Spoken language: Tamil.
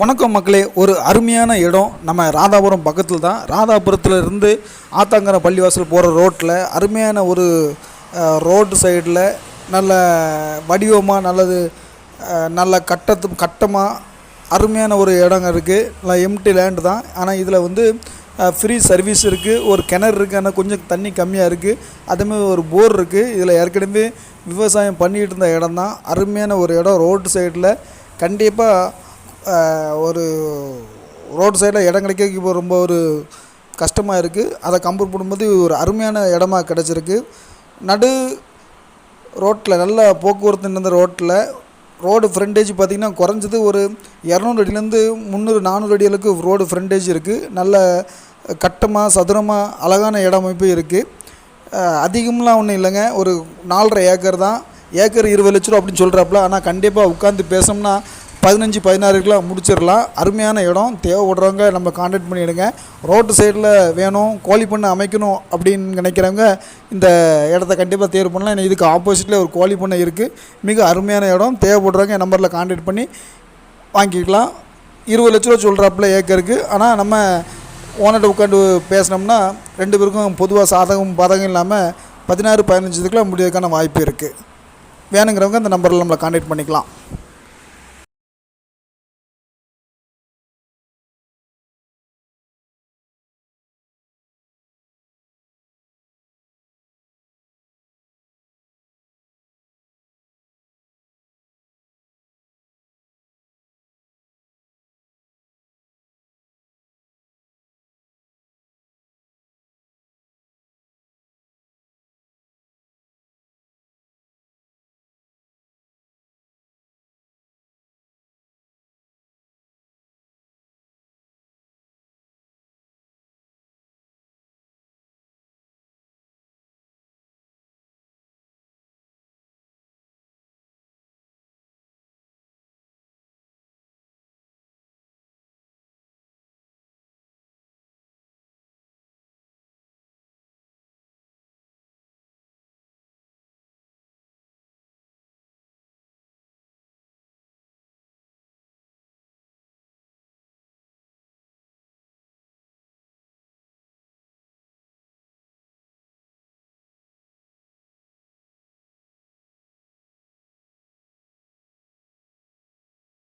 வணக்கம் மக்களே ஒரு அருமையான இடம். நம்ம ராதாபுரம் பக்கத்தில் தான். ராதாபுரத்தில் இருந்து ஆத்தாங்கரை பள்ளிவாசல் போகிற ரோட்டில் அருமையான ஒரு ரோடு சைடில் நல்ல வடிவமாக நல்லது நல்ல கட்டத்து கட்டமாக அருமையான ஒரு இடங்க இருக்குது நல்லா எம்டி லேண்டு தான். ஆனால் இதில் வந்து ஃப்ரீ சர்வீஸ் இருக்குது ஒரு கிணறு இருக்குது ஆனால் கொஞ்சம் தண்ணி கம்மியாக இருக்குது அதேமாதிரி ஒரு போர் இருக்குது இதில் ஏற்கனவே விவசாயம் பண்ணிகிட்டு இருந்த இடம் தான். அருமையான ஒரு இடம். ரோட்டு சைடில் கண்டிப்பாக ஒரு ரோடு சைடில் இடம் கிடைக்க இப்போ ரொம்ப ஒரு கஷ்டமாக இருக்குது. அதை கம்பேர் பண்ணும்போது ஒரு அருமையான இடமா கிடச்சிருக்கு. நடு ரோட்டில் நல்ல போக்குவரத்து இருந்த ரோட்டில் ரோடு ஃப்ரண்டேஜ் பார்த்திங்கன்னா குறைஞ்சது ஒரு இரநூறு அடியிலேருந்து முந்நூறு நானூறு அடி அளவுக்கு ரோடு ஃப்ரண்டேஜ் இருக்குது. நல்ல கட்டமாக சதுரமாக அழகான இடமைப்பு இருக்குது. அதிகம்லாம் ஒன்றும் இல்லைங்க. ஒரு நாலரை ஏக்கர் தான். ஏக்கர் இருபது லட்ச ரூபா அப்படின்னு சொல்கிறாப்புல. ஆனால் கண்டிப்பாக உட்காந்து பேசோம்னா பதினஞ்சு பதினாறுக்குலாம் முடிச்சிடலாம். அருமையான இடம். தேவைப்படுறவங்க நம்ம காண்டாக்ட் பண்ணிவிடுங்க ரோட்டு சைடில் வேணும். கோழி பண்ணை அமைக்கணும் அப்படின்னு நினைக்கிறவங்க இந்த இடத்த கண்டிப்பாக தேர்வு பண்ணலாம். ஏன்னா இதுக்கு ஆப்போசிட்டில் ஒரு கோழி பண்ணை இருக்குது மிக அருமையான இடம். தேவைப்படுறவங்க என் நம்பரில் காண்டாக்ட் பண்ணி வாங்கிக்கலாம். இருபது லட்ச ரூபா சொல்கிறாப்புல ஏக்கருக்கு. ஆனால் நம்ம ஓனர்கிட்ட உட்காந்து பேசினோம்னா ரெண்டு பேருக்கும் பொதுவாக சாதகம் பாதகம் இல்லாமல் பதினாறு பதினஞ்சு இதுக்குலாம் முடியறதுக்கான வாய்ப்பு இருக்குது வேணுங்கிறவங்க அந்த நம்பரில் நம்மளை காண்டாக்ட் பண்ணிக்கலாம்.